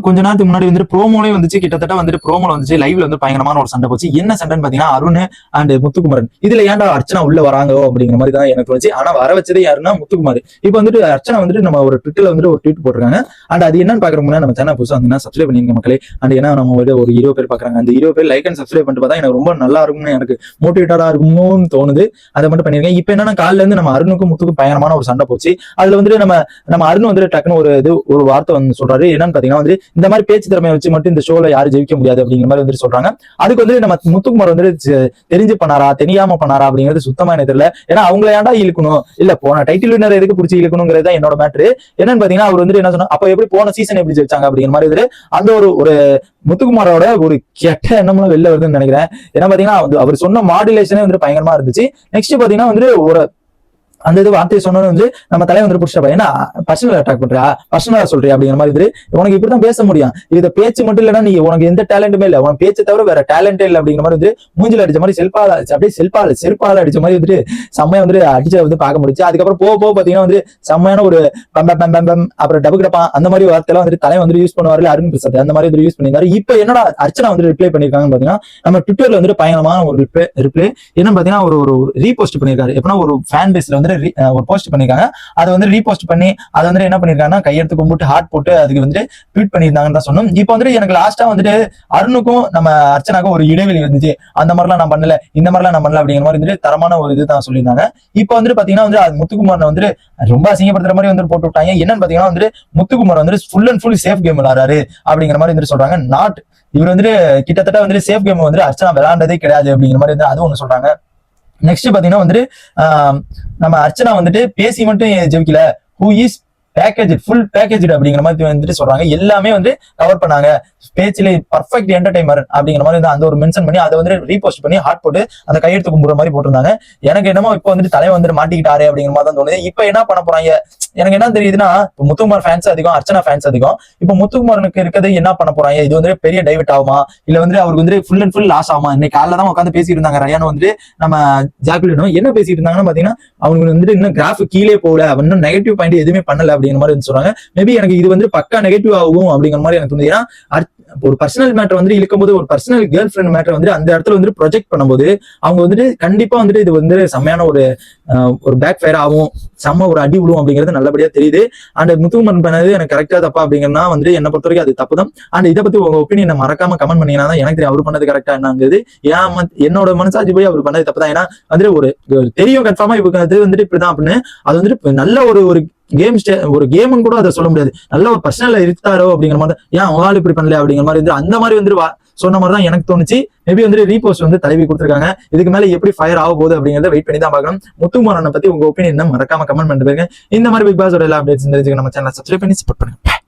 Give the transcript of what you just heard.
வந்துட்டு கொஞ்ச நேரத்துக்கு முன்னாடி வந்துட்டு ப்ரோமோலே வந்துச்சு. கிட்டத்தட்ட வந்துட்டு ப்ரோமோல வந்துச்சு. லைவ்ல வந்து பயங்கரமான ஒரு சண்டை போச்சு. என்ன சண்டைன்னு பாத்தீங்கன்னா அருண் அண்ட் முத்துக்குமரன். இதுல ஏன்டா அர்ச்சனா உள்ள வராங்க அப்படிங்கிற மாதிரி தான் எனக்கு தோணுச்சு. ஆனா வர வச்சது யாருன்னா முத்துக்குமார். இப்போ வந்துட்டு அர்ச்சனா வந்துட்டு நம்ம ஒரு ட்விட்டர்ல வந்துட்டு ஒரு ட்வீட் போட்டிருக்காங்க. அண்ட் அது என்னன்னு பாக்குற நம்ம சேனல் புதுசாக வந்து சப்ஸ்கிரைப் பண்ணிருங்க மக்களே. அண்ட் ஏன்னா நம்ம வந்து ஒரு இருபது பேர் பாக்குறாங்க அந்த இருபது பேர் லைக் அண்ட் சப்ஸ்கிரைப் பண்ணிட்டு பார்த்தா எனக்கு ரொம்ப நல்லா இருக்கும்னு எனக்கு மோட்டிவேட்டடா இருக்குமோன்னு தோணுது. அதை மட்டும் பண்ணிருக்கேன் இப்போ என்னன்னா காலில இருந்து நம்ம அருணுக்கும் முத்துக்கும் பயங்கரமான ஒரு சண்டை போச்சு. அதுல வந்துட்டு நம்ம நம்ம அருண் வந்துட்டு டக்குன்னு ஒரு இது ஒரு வார்த்தை வந்து சொல்றாரு. என்னன்னு பாத்தீங்கன்னா வந்து இந்த மாதிரி பேச்சு திறமையை வச்சு மட்டும் இந்த ஷோல யாரும் ஜெயிக்க முடியாது அப்படிங்கிற மாதிரி வந்துட்டு சொல்றாங்க. அதுக்கு வந்து நம்ம முத்துக்குமார் வந்துட்டு தெரிஞ்சு பண்ணாரா தெரியாம பண்ணாரா அப்படிங்கிறது சுத்தமா எனக்கு தெரியல. ஏன்னா அவங்கள ஏன்டா இழுக்கணும்? இல்ல போன டைட்டில் வினர் எதுக்கு பிடிச்சி இழுக்கணுங்கிறது தான் என்னோட மேட்ரு என்னன்னு பாத்தீங்கன்னா அவர் வந்துட்டு என்ன சொன்னா அப்ப எப்படி போன சீசன் எப்படி ஜெயிச்சாங்க அப்படிங்கிற மாதிரி வந்துட்டு அந்த ஒரு ஒரு முத்துக்குமாரோட ஒரு கெட்ட எண்ணம்லாம் வெளில வருதுன்னு நினைக்கிறேன். ஏன்னா பாத்தீங்கன்னா அவர் சொன்ன மாடுலேஷனே வந்துட்டு பயங்கரமா இருந்துச்சு. நெக்ஸ்ட் பாத்தீங்கன்னா வந்துட்டு ஒரு அந்த இது வார்த்தையை சொன்னோன்னு வந்து நம்ம தலையை வந்து பிடிச்சப்பா ஏன்னா பர்சனல் அட்டாக் பண்றியா? பர்சனலா சொல்றியா அப்படிங்கிற மாதிரி இது. உனக்கு இப்படிதான் பேச முடியும். இது பேச்சு மட்டும் இல்லைன்னா நீ உனக்கு எந்த டேலண்ட்டுமே இல்லை. உனக்கு பேச்சை தவிர வேற டேலண்டே இல்லை அப்படிங்கிற மாதிரி வந்து மூஞ்சில அடிச்ச மாதிரி செல்பால அப்படியே செல்பால செருப்பால அடிச்ச மாதிரி வந்துட்டு செம்மையா வந்து அடிச்ச வந்து பார்க்க முடிச்சு அதுக்கப்புறம் போக போக பாத்தீங்கன்னா வந்து செம்மையான ஒரு பம் பம் பம் பம் அப்புறம் டபுள் கிடப்பான். அந்த மாதிரி வார்த்தையெல்லாம் வந்துட்டு தலையை வந்து யூஸ் பண்ணுவாரு அருண் பிரசாத். அந்த மாதிரி வந்து யூஸ் பண்ணியிருந்தாரு இப்போ என்னடா அர்ச்சனா வந்து ரிப்ளை பண்ணிருக்காங்கன்னு பாத்தீங்கன்னா நம்ம ட்விட்டர்ல வந்துட்டு பயங்கரமான ஒரு ரிப்ளை ரிப்ளை என்னன்னு பாத்தீங்கன்னா ஒரு ஒரு ரீபோஸ்ட் பண்ணியிருக்காரு. எப்படின்னா ஒரு ஃபேன் பேஸ்ல வந்து ஒரு போஸ்ட் பண்ணிருக்காங்க. அதை வந்து ரீபோஸ்ட் பண்ணி அதை வந்து என்ன பண்ணிருக்காங்கன்னா கையெடுத்து கும்பிட்டு ஹார்ட் போட்டு அதுக்கு வந்து ட்வீட் பண்ணியிருந்தாங்கன்னு தான் சொன்னோம். இப்போ வந்துட்டு எனக்கு லாஸ்டா வந்துட்டு அருணுக்கும் நம்ம அர்ச்சனாக்கும் ஒரு இடைவெளி இருந்துச்சு. அந்த மாதிரிலாம் நான் பண்ணல. இந்த மாதிரிலாம் நான் பண்ணல அப்படிங்கிற மாதிரி வந்துட்டு தரமான ஒரு இது தான் சொல்லியிருந்தாங்க. இப்போ வந்துட்டு பாத்தீங்கன்னா வந்து அது முத்துக்குமார் வந்துட்டு ரொம்ப அசிங்கப்படுத்துற மாதிரி வந்து போட்டு விட்டாங்க. என்னன்னு பாத்தீங்கன்னா வந்துட்டு முத்துக்குமார் வந்துட்டு full and full safe game விளாடுறாரு அப்படிங்கிற மாதிரி வந்துட்டு சொல்றாங்க. நாட் இவர் வந்துட்டு கிட்டத்தட்ட வந்துட்டு சேஃப் கேம் வந்து அர்ச்சனா விளாண்டதே கிடையாது அப்படிங்கிற மாதிரி வந்து அது ஒண்ணு சொல்றாங்க. நெக்ஸ்ட் பாத்தீங்கன்னா வந்துட்டு நம்ம அர்ச்சனா வந்துட்டு பேசி மட்டும் ஜெயிக்கல who is package full package அப்படிங்கிற மாதிரி வந்துட்டு சொல்றாங்க. எல்லாமே வந்து கவர் பண்ணாங்க. பேச்சிலே பர்ஃபெக்ட் என்டர்டைமர் அப்படிங்கிற மாதிரி வந்து அந்த ஒரு மென்ஷன் பண்ணி அதை வந்து ரீபோஸ்ட் பண்ணி ஹார்ட் போட்டு அந்த கையெழுத்து கும்பிடுற மாதிரி போட்டிருந்தாங்க. எனக்கு என்னமோ இப்போ வந்துட்டு தலைவர் வந்துட்டு மாட்டிக்கிட்டாரு அப்படிங்கிற மாதிரி தான் தோணுது. இப்போ என்ன பண்ண போறாங்க? எனக்கு என்ன தெரியுதுன்னா இப்போ முத்துக்குமார் ஃபேன்ஸ் அதிகம் அர்ச்சனா ஃபேன்ஸ் அதிகம். இப்போ முத்துக்குமாரனுக்கு இருக்கிறது என்ன பண்ண போறாங்க? இது வந்து பெரிய டைவர்ட் ஆகுமா? இல்ல வந்து அவருக்கு வந்து ஃபுல் அண்ட் ஃபுல் லாஸ் ஆகுமா? இன்னைக்கு காலைல தான் உட்காந்து பேசிட்டு இருந்தாங்க. ரயான் வந்து நம்ம ஜாக்குலினும் என்ன பேசிட்டு இருந்தாங்கன்னு பாத்தீங்கன்னா அவங்க வந்துட்டு இன்னும் கிராஃப் கீழே போகல. இன்னும் நெகட்டிவ் பாயிண்ட் எதுவுமே பண்ணல அப்படிங்கிற மாதிரி வந்து சொல்றாங்க. மேபி எனக்கு இது வந்து பக்கா நெகட்டிவ் ஆகும் அப்படிங்கிற மாதிரி எனக்கு தோணுது ஏன்னா ஒரு பர்சனல் மேட்டர் வந்து இழுக்கும்போது ஒரு பர்சனல் கேர்ள் ஃப்ரெண்ட் மேட்டர் வந்து அந்த இடத்துல வந்து ப்ரொஜெக்ட் பண்ணும்போது அவங்க வந்துட்டு கண்டிப்பா வந்துட்டு இது வந்து செம்மையான ஒரு ஒரு பேக் ஃபயர் ஆகும். செம்ம ஒரு அடி விழுவும் அப்படிங்கிறது நல்லபடியா தெரியுது. அண்ட் முத்துக்குமரன் பண்ணது எனக்கு கரெக்டா தப்பா அப்படிங்கன்னா வந்து என்ன பொறுத்த வரைக்கும் அது தப்பு தான் அண்ட் இதை பத்தி உங்க ஒப்பீனியன் மறக்காம கமெண்ட் பண்ணீங்கன்னா தான் எனக்கு தெரியும் அவர் பண்ணது கரெக்டா என்னங்கிறது. ஏன் என்னோட மனசாட்சி போய் அவர் பண்ணது தப்பு தான் ஏன்னா வந்துட்டு ஒரு தெரியும் கன்ஃபார்மா இவங்க அது வந்துட்டு இப்படிதான் அப்படின்னு. அது வந்துட்டு நல்ல ஒரு ஒரு கேம் ஸ்டே ஒரு கேம்னு கூட அதை சொல்ல முடியாது. நல்ல ஒரு பர்சனல்ல இருக்காரோ அப்படிங்கிற மாதிரி ஏன் அவங்க இப்படி பண்ணல அப்படிங்கிற மாதிரி வந்து அந்த மாதிரி வந்து சொன்ன மாதிரி தான் எனக்கு தோணுச்சு. மேபி வந்து ரீபோஸ்ட் வந்து தலைவி கொடுத்துருக்காங்க. இதுக்கு மேல எப்படி ஃபயர் ஆக போகுது அப்படிங்கறத வெயிட் பண்ணி தான் பார்க்கணும் முத்துமாரனை பத்தி உங்க ஒப்பீனியன் மறக்காம கமெண்ட் பண்ணிட்டு இந்த மாதிரி பிக் பாஸோட எல்லா அப்டேட்ஸ் தெரிஞ்சுக்க நம்ம சேனல் சப்ஸ்கிரைப் பண்ணி சப்போர்ட் பண்ணுங்க.